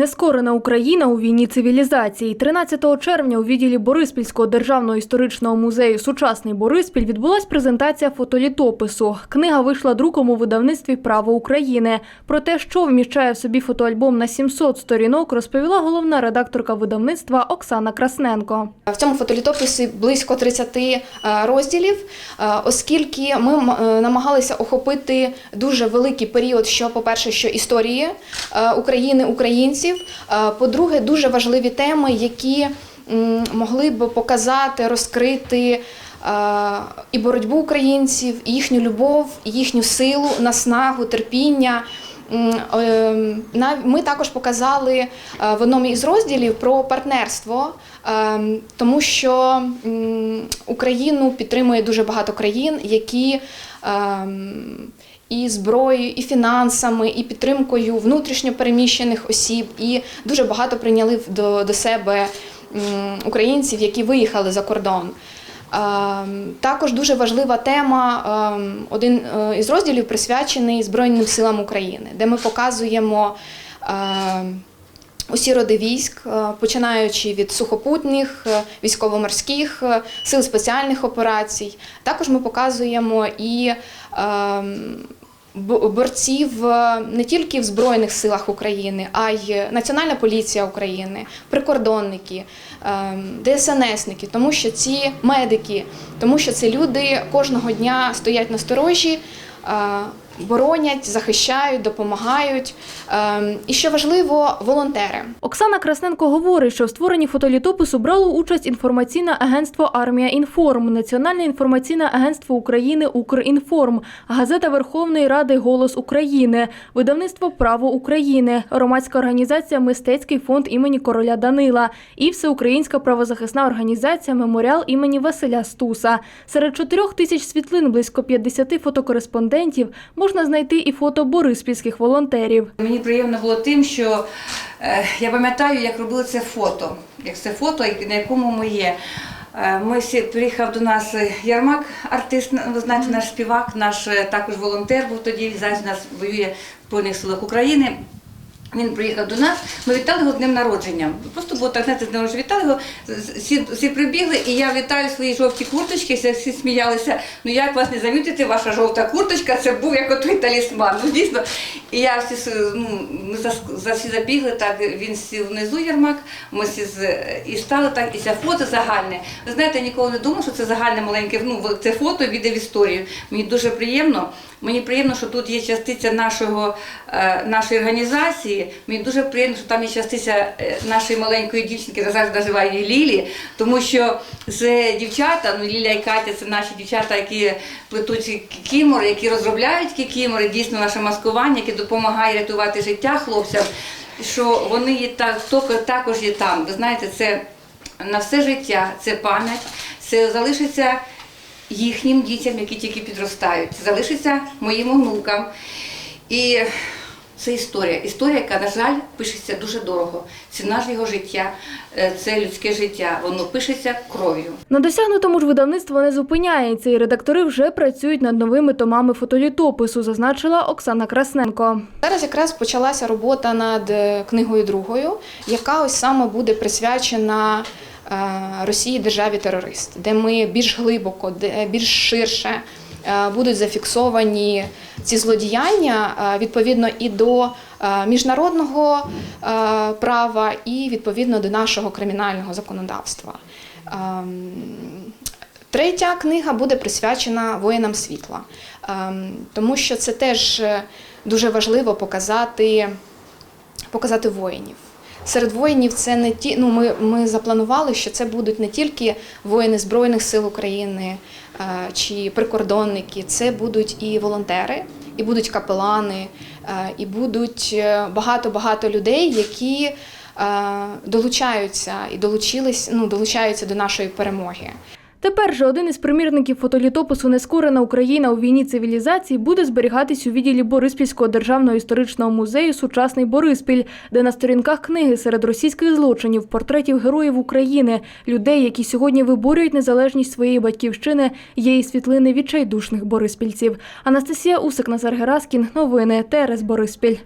Нескорена Україна у війні цивілізації. 13 червня у відділі Бориспільського державного історичного музею Сучасний Бориспіль відбулась презентація фотолітопису. Книга вийшла друком у видавництві Право України. Про те, що вміщає в собі фотоальбом на 700 сторінок, розповіла головна редакторка видавництва Оксана Красненко. В цьому фотолітописі близько 30 е, розділів, е, оскільки ми е, намагалися охопити дуже великий період, що, по-перше, що історії України, українців, е, по-друге, дуже важливі теми, які могли б показати, розкрити. е, І боротьбу українців, і їхню любов, і їхню силу, наснагу, терпіння. Е, Ми також показали е, в одному із розділів про партнерство, е, тому що Україну підтримує дуже багато країн, які ем, і зброєю, і фінансами, і підтримкою внутрішньо переміщених осіб, і дуже багато прийняли до, до себе українців, які виїхали за кордон. Також дуже важлива тема. ем, Один е, із розділів присвячений Збройним силам України, де ми показуємо усі роди військ, е, починаючи від сухопутних, е, військово-морських е, сил спеціальних операцій. Також ми показуємо і ем, борців не тільки в Збройних силах України, а й Національна поліція України, прикордонники, ем, ДСНСники, тому що ці медики, тому що це люди кожного дня стоять на сторожі. Боронять, захищають, допомагають. Ем, І що важливо, волонтери. Оксана Красненко говорить, що в створенні фотолітопису брало участь інформаційне агентство Армія Інформ, Національне інформаційне агентство України Укрінформ, газета Верховної Ради Голос України, видавництво Право України, громадська організація Мистецький фонд імені короля Данила і всеукраїнська правозахисна організація Меморіал імені Василя Стуса. Серед чотирьох тисяч світлин близько 50 фотокореспондентів можна знайти і фото бориспільських волонтерів. Мені приємно було тим, що е, я пам'ятаю, як робили це фото, як це фото, на якому ми є. Е, Ми всі приїхав до нас е, Ярмак, артист, ви знаєте, наш співак, наш також волонтер був тоді. Зараз у нас воює в Збройних силах України. Він приїхав до нас, ми вітали його днем народження. Просто було так, знаєте, з днем народження вітали його, всі, всі прибігли, і я вітаю свої жовті курточки, всі, сміялися. Ну як вас не замітити, ваша жовта курточка, це був як отой талісман. Ну дійсно. І я всі ну, за, за всі забігли, так він сів внизу ярмак, ми всі з, і стали так, і це фото загальне. Ви знаєте, я ніколи не думала, що це загальне маленьке, ну це фото віде в історію. Мені дуже приємно. Мені приємно, що тут є частиця нашого, е, нашої організації. Мені дуже приємно, що там є частиця е, нашої маленької дівчинки, я завжди називаю її Лілі, тому що це дівчата, ну Ліля і Катя це наші дівчата, які плетуть кікімори, які розробляють кікімори, дійсно наше маскування, яке допомагає рятувати життя хлопцям. Що вони є так, також є там. Ви знаєте, це на все життя, це пам'ять, це залишиться їхнім дітям, які тільки підростають. Це залишиться моїм онукам. І це історія. Історія, яка, на жаль, пишеться дуже дорого. Ціна ж його життя, е, це людське життя. Воно пишеться кров'ю. На досягнутому ж видавництво не зупиняється, і редактори вже працюють над новими томами фотолітопису, зазначила Оксана Красненко. Зараз якраз почалася робота над е, книгою другою, яка ось саме буде присвячена е, Росії державі терорист, де ми більш глибоко, де більш ширше будуть зафіксовані ці злодіяння е, відповідно і до е, міжнародного е, права, і відповідно до нашого кримінального законодавства. Ем, Третя книга буде присвячена воїнам світла, ем, тому що це теж е, дуже важливо показати, показати воїнів. Серед воїнів це не ті. Ну, ми, ми запланували, що це будуть не тільки воїни Збройних сил України е, чи прикордонники, це будуть і волонтери, і будуть капелани, е, і будуть е, багато-багато людей, які долучаються і долучились, ну, долучаються до нашої перемоги. Тепер же один із примірників фотолітопису Нескорена Україна у війні цивілізації буде зберігатись у відділі Бориспільського державного історичного музею Сучасний Бориспіль, де на сторінках книги серед російських злочинів, портретів героїв України, людей, які сьогодні виборюють незалежність своєї батьківщини, є і світлини відчайдушних бориспільців. Анастасія Усик, Назар Гераскін. Новини ТРС Бориспіль.